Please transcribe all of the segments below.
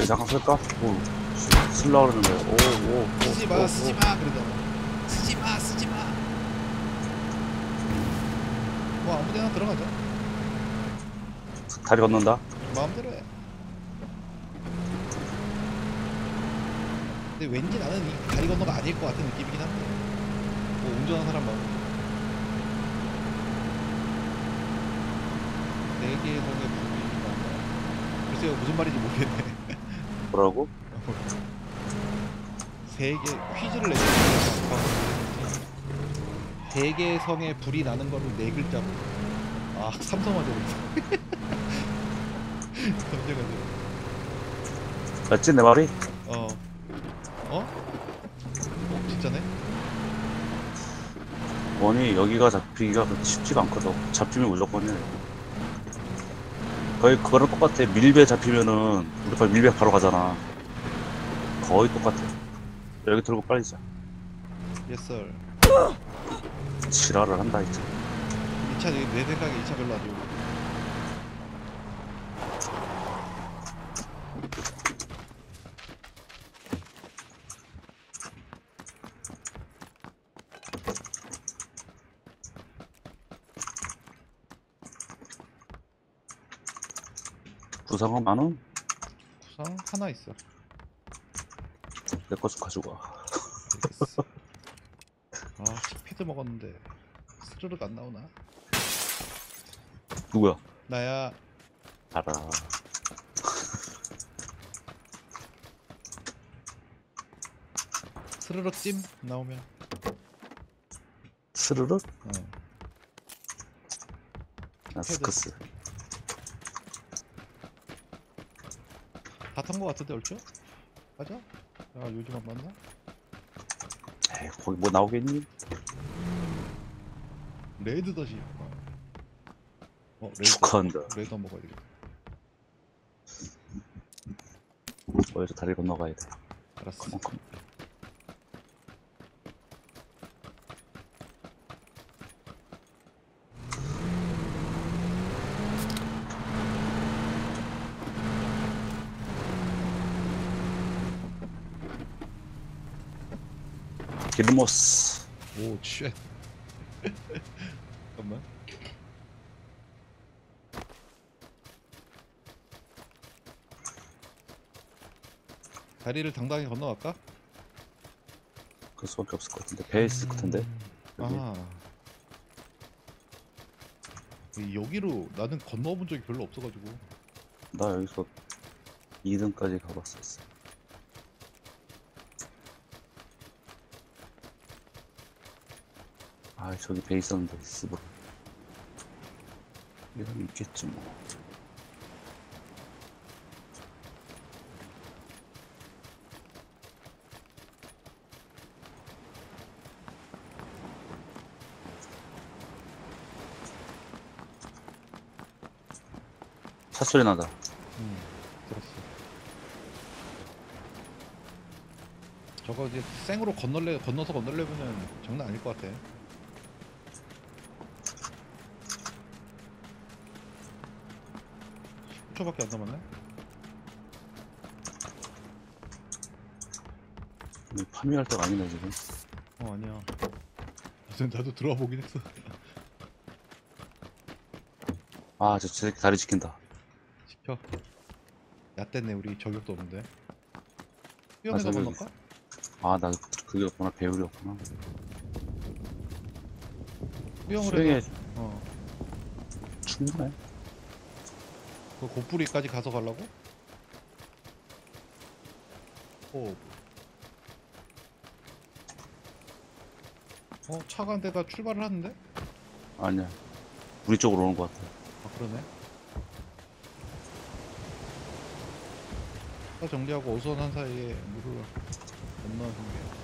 네, 잠깐 쓸까? 오, 쓰- 쓸라 그러는데. 오, 오, 오. 쓰지 마 오, 쓰지 마 그러잖아 쓰지 마 쓰지 마 뭐 아무 데나 들어가자 오. 다리 건넌다. 마음대로 해 근데 왠지 나는 이 다리 건너가 아닐 것 같은 느낌이긴 한데 뭐 운전하는 사람 봐네 개의 성의 부분이 나온다 글쎄요 무슨 말인지 모르겠네 뭐라고? 세개 퀴즈를 내주세 개의 성에 불이 나는 거를 네 글자로 아 삼성화재로 삼성화재 맞지, 내 말이? 어 어? 어 진짜네? 원이 여기가 잡히기가 그렇게 쉽지가 않거든. 잡히면 무조건 해. 거의 그거랑 똑같아. 밀배 잡히면은, 우리 거의 밀배 바로 가잖아. 거의 똑같아. 여기 들고 빨리 자. 예썰 지랄을 한다, 이제. 이차 내 생각에 이차 별로 안 좋고 구상은 만원? 구상 하나 있어 내 거 좀 가지고 와. 알겠어. 아 스피드 먹었는데 스르륵 안 나오나? 누구야? 나야 알아. 스르륵 찜 나오면 스르르? 어. 아, 스크스. 다 탄 거 같은데 얼추? 맞아? 아 요즘 안 맞나? 에이, 거기 뭐 나오겠니? 레이드 더시 어 레이드 축하한다. 레이드 한번 먹어야 되겠다 어디서 다리 건너가야 돼. 알았어 컴온, 컴온. 기르모스. 오 쉣 잠깐만 다리를 당당히 건너갈까? 그럴 수밖에 없을 것 같은데. 배에 있을 것 같은데. 여기. 아 이- 여기로 나는 건너본 적이 별로 없어가지고 나 여기서 2등까지 가봤었어. 아, 저기 배 있었는데, 스브로. 이건 있겠지, 뭐. 차 소리 나다. 음, 들었어. 저거 이제 생으로 건널래 건너서 건널려면은 장난 아닐 것 같아. 초밖에 안 남았네. 이 파밍할 때가 아니네, 지금. 어 아니야. 나도, 나도 들어와 보긴 했어. 아, 저, 저 새끼 다리 지킨다. 시켜. 얕됐네 우리 저격도 없는데. 아, 저기 건널까? 아, 나 그게였구나. 배울이었구나. 수영을 수영에 해서. 어. 충분해. 그 고뿌리까지 가서 가려고? 오. 어, 차가 한 대가 출발을 하는데? 아니야. 우리 쪽으로 오는 것 같아. 아, 그러네. 차 정리하고 어수선한 사이에 물을 건너는 게.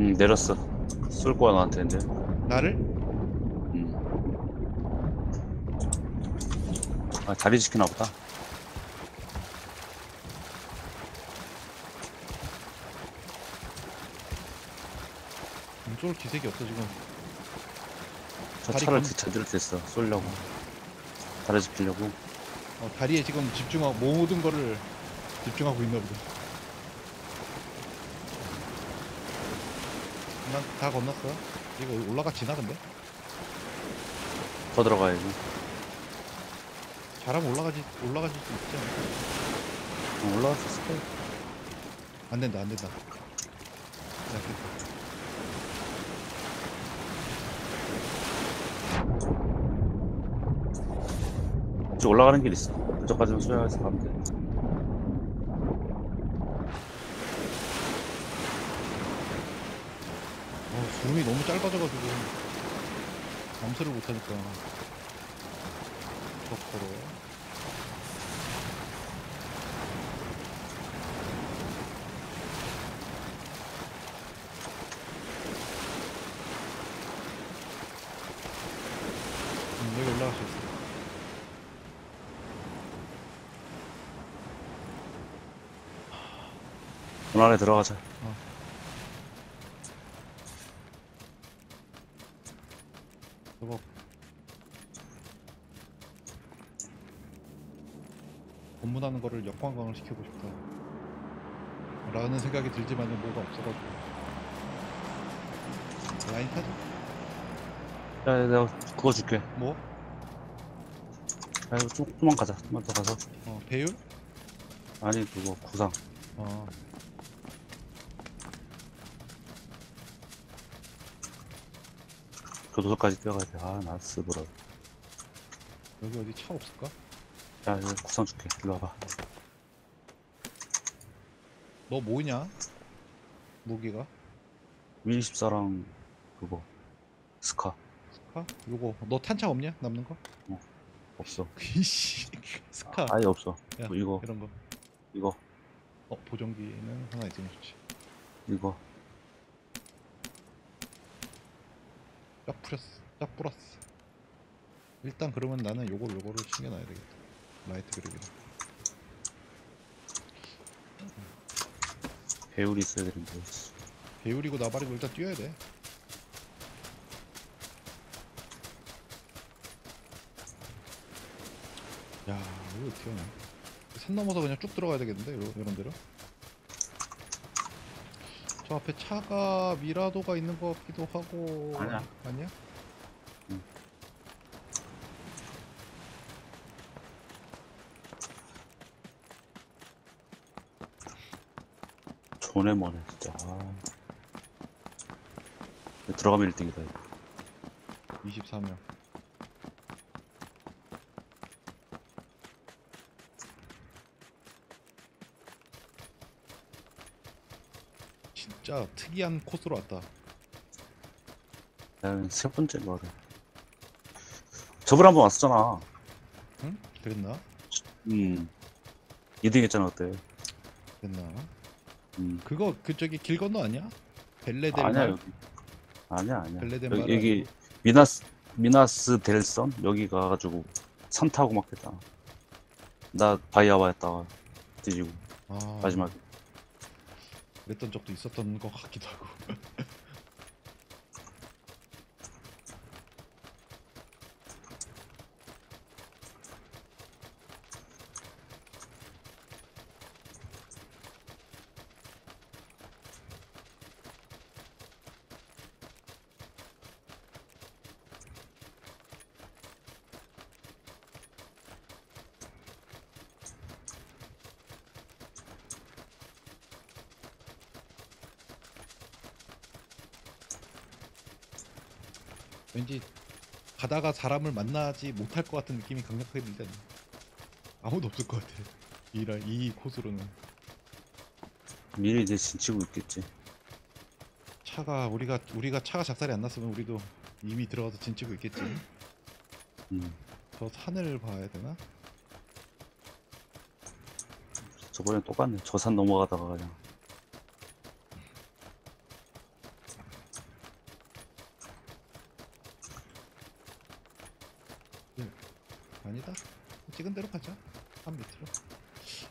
응, 내렸어. 쏠 거야, 나한테, 이제. 나를? 응. 아, 다리 지키나 보다. 음, 쫄 기색이 없어, 지금. 차, 다리 차를 건- 제대로 됐어 쏠려고 다리 지키려고 어, 다리에 지금 집중하고 모든 거를 집중하고 있나 보다. 난 다 건넜어. 이거 올라가 지나 근데? 더 들어가야지 잘하면 올라가지 올라가질 수 있지 않을까? 어, 올라갈 수 있을 거야 안 된다 안 된다. 야, 됐다. 이제 올라가는 길 있어 그쪽까지는 소야해서 가면 돼 어, 구름이 너무 짧아져가지고 감수를 못하니까. 덕커로. 음, 여기 올라갈 수 있어. 문 안에 들어가자. 저거 검문하는 거를 역관광을 시키고 싶다. 라는 생각이 들지만은 뭐가 없어가지고. 라인 타자 야 야, 내가 그거 줄게. 뭐? 야 이거 좀, 좀만 가자. 좀만 더 가서. 어 배율? 아니 그거 구상. 어. 교도소까지 뛰어가야 돼 아나 쓰보라. 여기 어디 차 없을까? 야 이거 구상 줄게. 일로 와봐. 너 뭐냐? 무기가? 위24랑 그거. 스카. 스카? 요거. 너 탄차 없냐? 남는 거? 없어. 이씨 스카. 아예 없어. 야, 뭐 이거. 이런 거. 이거. 어, 보정기는 하나 있으면 좋지. 이거. 쫙 풀었어. 쫙 뿌렸어. 일단 그러면 나는 요거 요거를 챙겨놔야 되겠다 라이트 그립이랑 배율이 있어야 되는데 배율이고 나발이고 일단 뛰어야 돼 야, 이거 어떻게 하냐. 산 넘어서 그냥 쭉 들어가야 되겠는데, 요, 이런 데로? 저 앞에 차가 미라도가 있는 것 같기도 하고. 아니야. 아니야? 존에 머네 진짜 아. 들어가면 1등이다 이거 24명. 진짜 특이한 코스로 왔다. 나는 세 번째 거를 저번에 한번 왔었잖아 응? 그랬나? 음 2등 했잖아 그때 그랬나? 음. 그거 그 저기 길 건너 아니야? 벨레델 아니야 말? 여기. 아니야 아니야. 벨레덴 여기, 여기 미나스 미나스 델선? 여기 가가지고 산 타고 막 했다. 나 바이아바 했다가 뒤지고 아, 마지막에. 그랬던 적도 있었던 것 같기도 하고. 왠지 가다가 사람을 만나지 못할 것 같은 느낌이 강력하게 들잖아. 아무도 없을 것 같아. 이, 라- 이 코스로는 미리 이제 진치고 있겠지 차가 우리가 우리가 차가 작살이 안 났으면 우리도 이미 들어가서 진치고 있겠지. 음 저 산을 봐야 되나? 저번에 똑같네 저 산 넘어가다가 그냥 아니다. 찍은 대로 가자. 산 밑으로.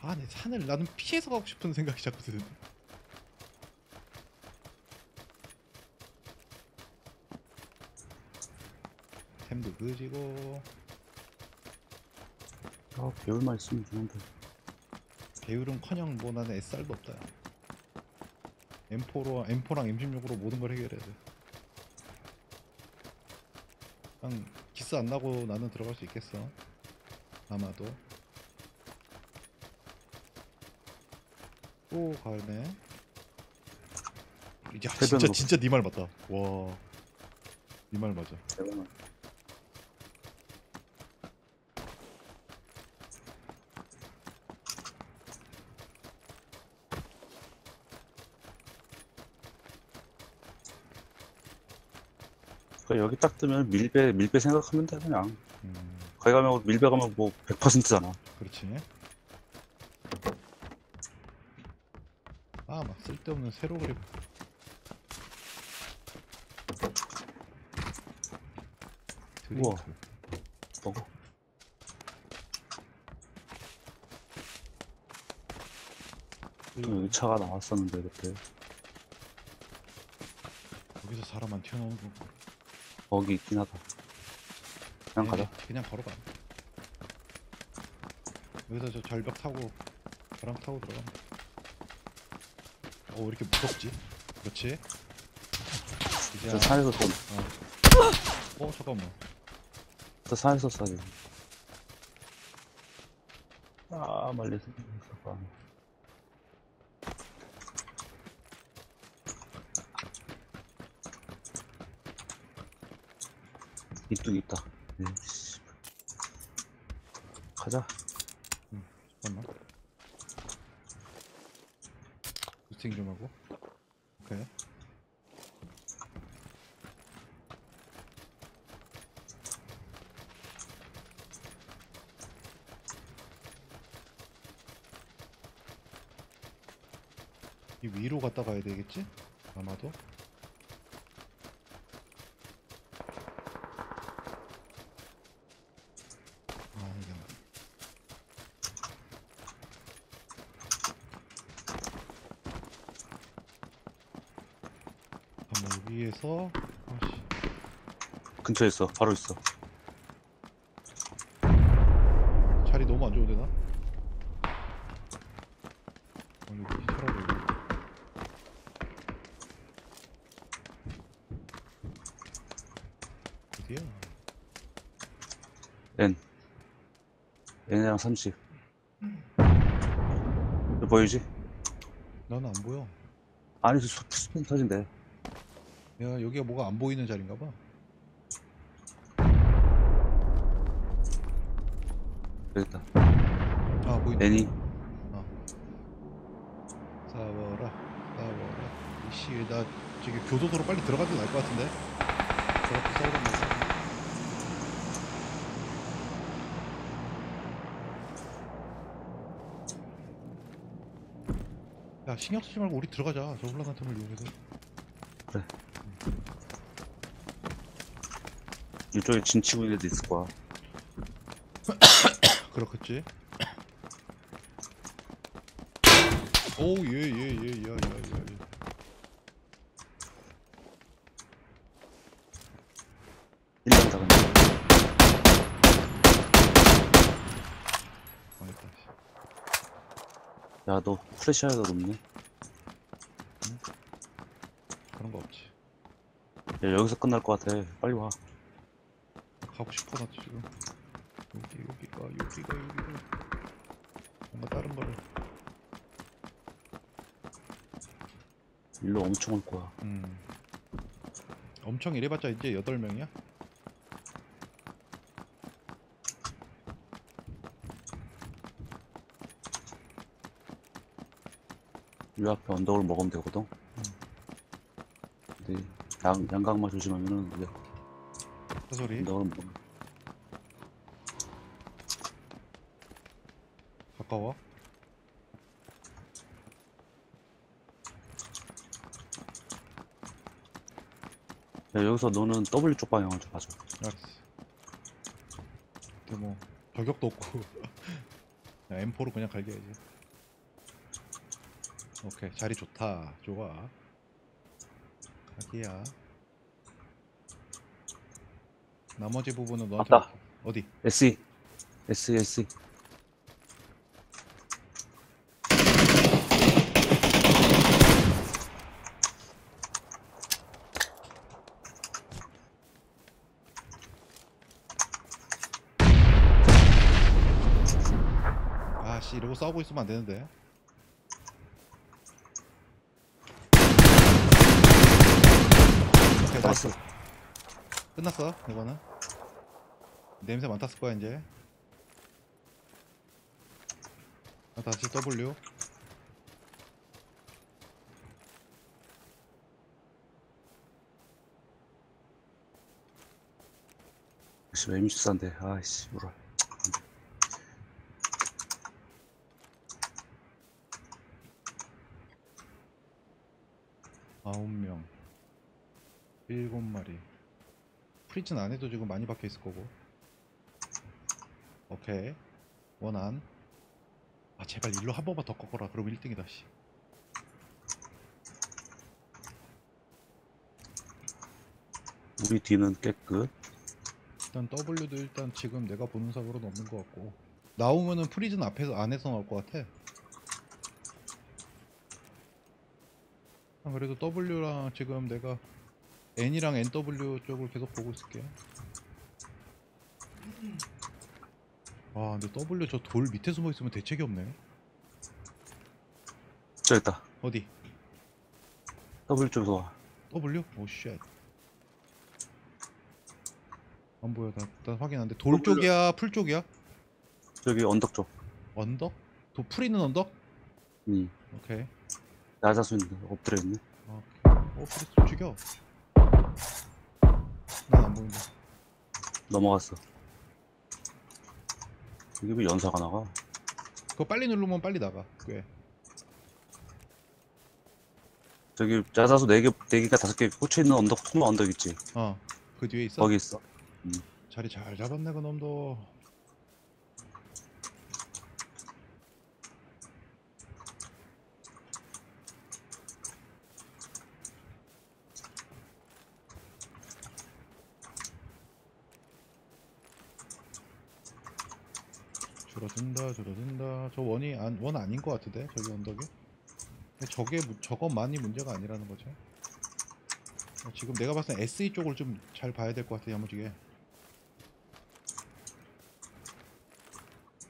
아, 내 산을 나는 피해서 가고 싶은 생각이 자꾸 드는데. 템도 그지고 아, 배울만 있으면 좋은데. 배율은커녕 뭐 나는 SR도 없다. M4로 M4랑 M16으로 모든 걸 해결해야 돼. 그냥 기스 안 나고 나는 들어갈 수 있겠어. 아마도. 또 가네. 야 진짜 해변으로. 진짜 네 말 맞다. 와. 네 말 맞아. 배울만. 그러니까 여기 딱 뜨면 밀배 밀배 생각하면 돼 그냥 음, 거기 가면 밀배 가면 뭐 100%잖아 그렇지. 아, 막 쓸데없는 세로 그리고. 우와. 드링크. 먹어 그리고 여기 차가 나왔었는데 그때 여기서 사람 안 튀어나오는 거. 거기 있긴 하다 그냥 가자 그냥 걸어가. 여기서 저 절벽 타고 저랑 타고 들어가. 어, 왜 이렇게 무섭지? 그렇지. 이제 저 산에서 쏜, 어, 잠깐만. 저 산에서 돼. 아, 말리 있었다. 이뚝 있다. 네, 씨. 가자. 잠깐만. 부팅 좀 하고. 오케이. 이 위로 갔다 가야 되겠지? 아마도. 아, 이게 잠깐만 여기에서 아씨 근처에 있어. 바로 있어. 자리 너무 안 좋은데 나? 아니 여기 차라리 여기 어디야? N. N이랑 30. 이거 보이지? 나는 안 보여 아니, 스핀 터진대. 야 여기가 뭐가 안 보이는 자리인가 봐 여기다. 아 보인다 N이. 싸워라 싸워라. 이씨 나 저기 교도소로 빨리 들어가도 날 것 같은데? 저렇게 싸우던 거 야. 신경 쓰지 말고 우리 들어가자. 저 올라간 틈을 이용해서. 이쪽에 진치고 있는 애도 있을 거야. 그렇겠지 오 예 예 예 야 야야 일년다 근데. 망했다 야, 너 프레시아가 높네. 그런 거 없지 야, 여기서 끝날 것 같아. 빨리 와. 가고 싶어 나 지금 여기 여기 가 여기가 여기가 뭔가 다른 거를 일로 엄청 올 거야. 음 엄청 이래봤자 이제 8명이야? 이 앞에 언덕을 먹으면 되거든. 근데 양, 양각만 조심하면은 이제 사소리 언덕을 먹으면 가까워 야, 여기서 너는 W 쪽 방향을 좀 봐줘. 알았어 근데 뭐 저격도 없고 야, M4로 그냥 갈겨야지 오케이 자리 좋다 좋아 가기야 나머지 부분은 너한테 맞다. 맡겨. 어디? SE. SE, SE. 아씨 이러고 싸우고 있으면 안 되는데. 오케이, 나이스. 끝났어 이거는. 냄새 맡았을 거야 이제. 아, 다시 W. 씨, M14인데. 아이씨, 뭐라. 아홉 명. 일곱 마리. 프리즌 안에도 지금 많이 박혀 있을 거고. 오케이. 원안. 아 제발 일로 한 번만 더 꺾어라. 그럼 1등이다 씨. 우리 뒤는 깨끗. 일단 W도 일단 지금 내가 보는 사고로는 없는 것 같고. 나오면은 프리즌 앞에서 안에서 나올 것 같아. 그래도 W랑 지금 내가 N이랑 NW 쪽을 계속 보고 있을게. 아 근데 W 저 돌 밑에 숨어 있으면 대책이 없네. 저기 있다. 어디? W 쪽으로 와. W? 오 쉣. 안 보여. 나, 나 확인 안 돼. 돌 W. 쪽이야? 풀 쪽이야? 저기 언덕 쪽. 언덕? 도, 풀 있는 언덕? 음. 오케이. 야자수 있는데. 엎드려 있네. 어, 프리스 좀 죽여. 난 안 보인다. 넘어갔어. 이게 왜 연사가 나가? 그거 빨리 누르면 빨리 나가. 꽤. 저기 야자수 4개, 4개가 5개 꽂혀있는 언덕, 통로 언덕 있지? 어. 그 뒤에 있어? 거기 있어. 자리 잘 잡았네 그 놈도. 줄어든다 줄어든다 저 원이 안, 원 아닌 것 같은데 저기 근데 저게 무- 저것만이 문제가 아니라는 거죠 어, 지금 내가 봤을 때 SE 쪽을 좀 잘 봐야 될 것 같아 야무지게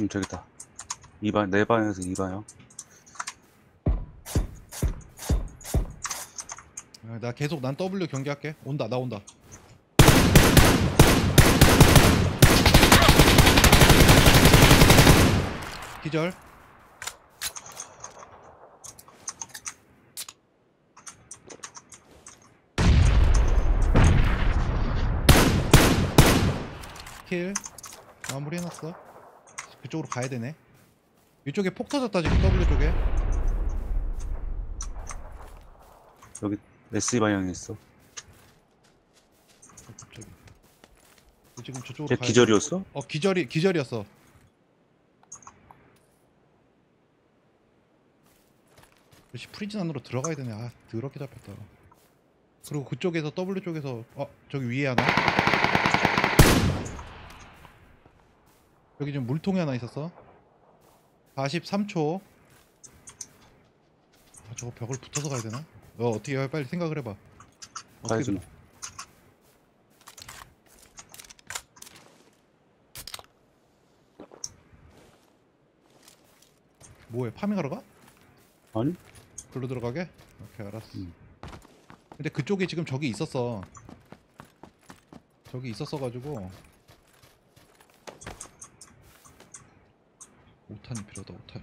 음, 저기 있다. 2반, 네 방향에서 2방향. 아, 나 계속 난 W 경기할게. 온다, 나 온다. 기절. 킬. 마무리 해놨어. 그쪽으로 가야 되네. 이쪽에 폭 터졌다 지금 W 쪽에. 여기 SE 방향에 있어. 지금 저쪽으로 걔 가야 기절이었어? 돼. 어 기절이 기절이었어. 역시 프리즌 안으로 들어가야 되네. 아 더럽게 잡혔다. 그리고 그쪽에서 W 쪽에서 어 저기 위에 하나. 여기 지금 물통에 하나 있었어. 43초. 아 저거 벽을 붙어서 가야 되나? 어 어떻게 해? 빨리 생각을 해봐. 어떻게 가야지. 들어- 뭐해? 파밍하러 가? 아니? 글로 들어가게? 오케이 알았어. 음. 근데 그쪽에 지금 저기 있었어. 저기 있었어가지고 5탄이 필요하다 5탄이.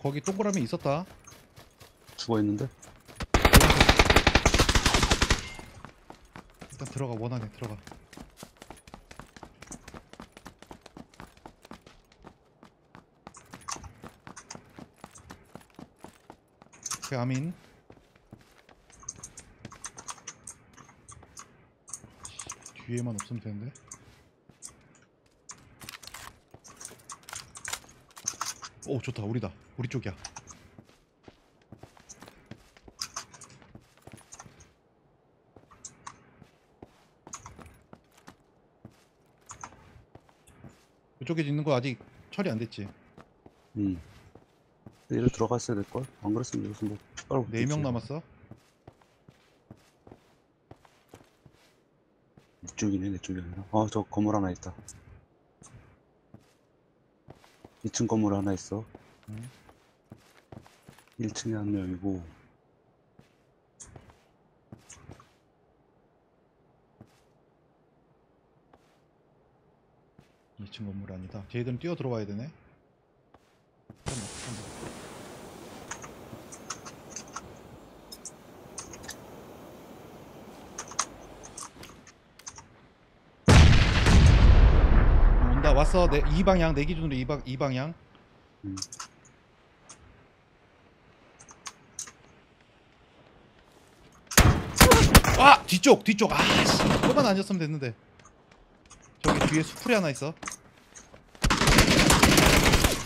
거기 동그라미 있었다. 죽어있는데? 일단 들어가 원안에 들어가. 오케이 아민. 뒤에만 없으면 되는데. 오 좋다. 우리다. 우리 쪽이야. 이쪽에 있는 거 아직 처리 안 됐지. 음. 이리 들어갔어야 될걸? 안 그랬으면 여기서 뭐 핏바로 네명 남았어. 이쪽이네 내 쪽이 아니라. 아저 건물 하나 있다. 2층 건물 하나 있어. 음. 1층에 한 명이고 이층 건물 아니다. 쟤들은 뛰어 들어와야 되네. 온다. 왔어. 내, 이 방향 내 기준으로 이, 방, 이 방향. 음. 아! 뒤쪽 뒤쪽. 아씨. 그거만 아니었으면 됐는데. 저기 뒤에 수풀이 하나 있어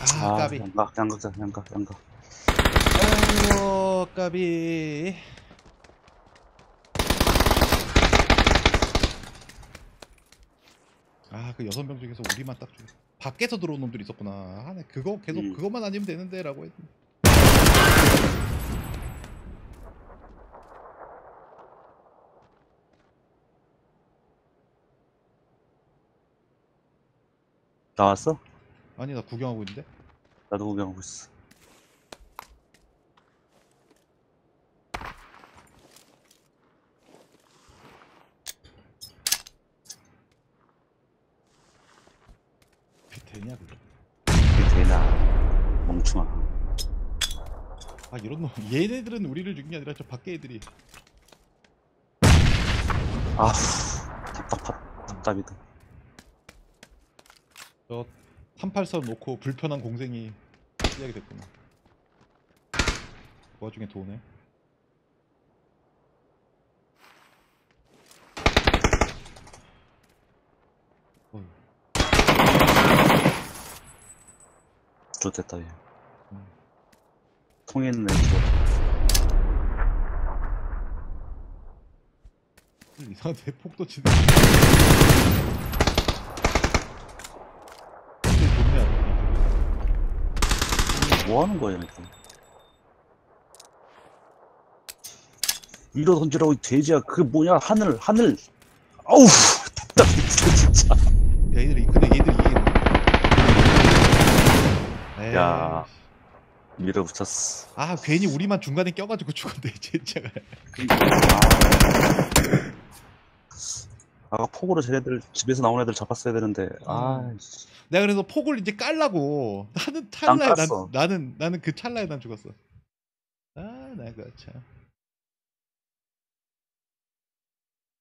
아, 까비 양각 양각자 양각 양각 아이고 까비 아 그 여섯 명 중에서 우리만 딱 죽였어 밖에서 들어온 놈들이 있었구나 하네 그거 계속 음. 그것만 아니면 되는데 라고 했 나왔어? 아니 나 구경하고 있는데? 나도 구경하고 있어. 그게 되냐 그게? 이게 되나 멍충아. 아 이런 놈. 얘네들은 우리를 죽인 게 아니라 저 밖에 애들이. 아후 답답하 답답이다. 저 38선 놓고 불편한 공생이 시작이 됐구나. 그 와중에 도네. 좋됐다 얘. 음. 통에 있는 애 죽었다 이상한데 폭도 치네 근데 좋네 아주 뭐 하는 거야 얘네들 위로 던지라고 이 돼지야. 그 뭐냐? 하늘 하늘. 아우 답답해 진짜 야 얘들이 근데 얘들이 에이, 야. 밀어붙였어. 아 괜히 우리만 중간에 껴가지고 죽었네 진짜가 아까 폭으로 쟤네들 집에서 나온 애들 잡았어야 되는데. 아 음. 내가 그래서 폭을 이제 깔라고. 나는 찰나에 난. 나는 나는 그 찰나에 난 죽었어. 아 나가 참